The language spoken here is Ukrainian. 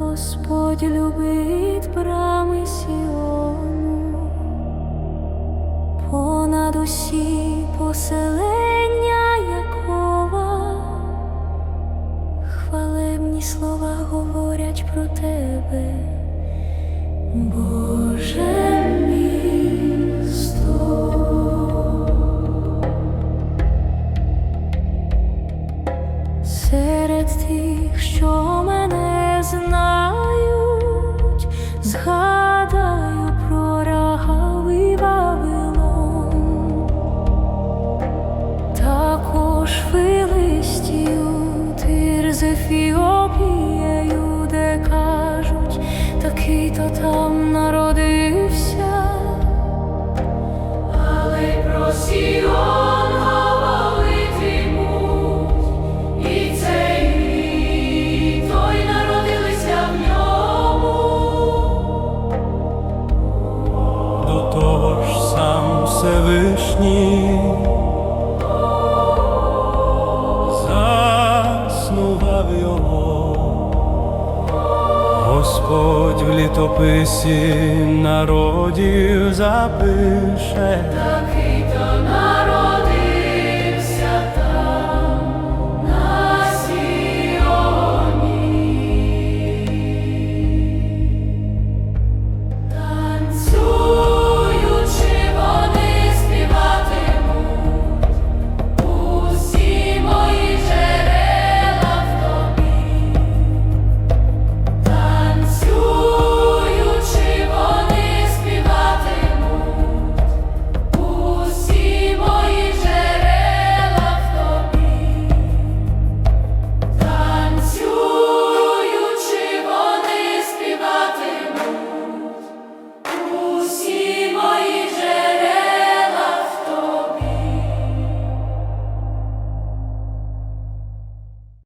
Господь любит брами Сіону, понад усі поселення Якова, хвалебні слова говорять про тебе, Боже. Серед тих, що Де кажуть, такий-то там народився, але й про Сіон говоритимуть, і цей мій, той народилися в ньому. До того ж сам Всевишній Господь в літописі народів запише. Такий то